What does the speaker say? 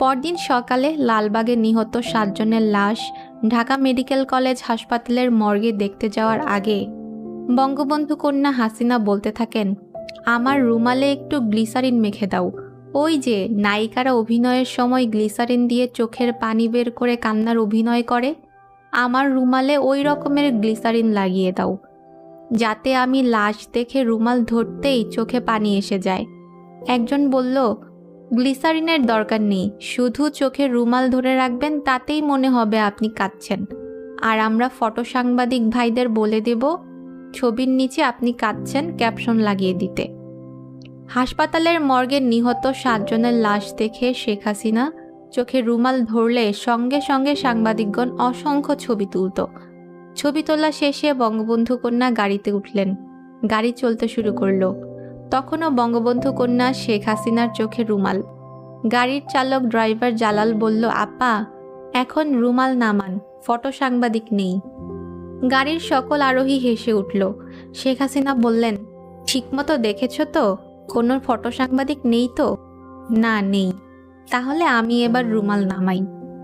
পরদিন সকালে লালবাগে নিহত সাতজনের লাশ ঢাকা মেডিকেল কলেজ হাসপাতালের মর্গে দেখতে যাওয়ার আগে বঙ্গবন্ধু কন্যা হাসিনা বলতে থাকেন, আমার রুমালে একটু গ্লিসারিন মেখে দাও। ওই যে নায়িকারা অভিনয়ের সময় গ্লিসারিন দিয়ে চোখের পানি বের করে কান্নার অভিনয় করে, আমার রুমালে ওই রকমের গ্লিসারিন লাগিয়ে দাও, যাতে আমি লাশ দেখে রুমাল ধরতেই চোখে পানি এসে যায়। একজন বলল গ্লিসারিনের দরকার নেই। শুধু চোখে রুমাল ধরে রাখবেন, তাতেই মনে হবে আপনি কাঁদছেন। আর আমরা ফটো সাংবাদিক ভাইদের বলে দেব, ছবির নিচে আপনি কাঁদছেন ক্যাপশন লাগিয়ে দিতে। হাসপাতালের মর্গে নিহত সাতজনের লাশ দেখে শেখ হাসিনা চোখে রুমাল ধরলে সঙ্গে সঙ্গে সাংবাদিকগণ অসংখ্য ছবি তুলত। ছবি তোলা শেষে বঙ্গবন্ধু কন্যা গাড়িতে উঠলেন। গাড়ি চলতে শুরু করল। তখনও বঙ্গবন্ধু কন্যা শেখ হাসিনার চোখে রুমাল। গাড়ির চালক ড্রাইভার জালাল বলল, আপা, এখন রুমাল নামান ফটো সাংবাদিক নেই। গাড়ির সকল আরোহী হেসে উঠল। শেখ হাসিনা বললেন, ঠিকমতো দেখেছ তো, কোনো ফটো সাংবাদিক নেই তো? না, নেই। তাহলে আমি এবার রুমাল নামাই।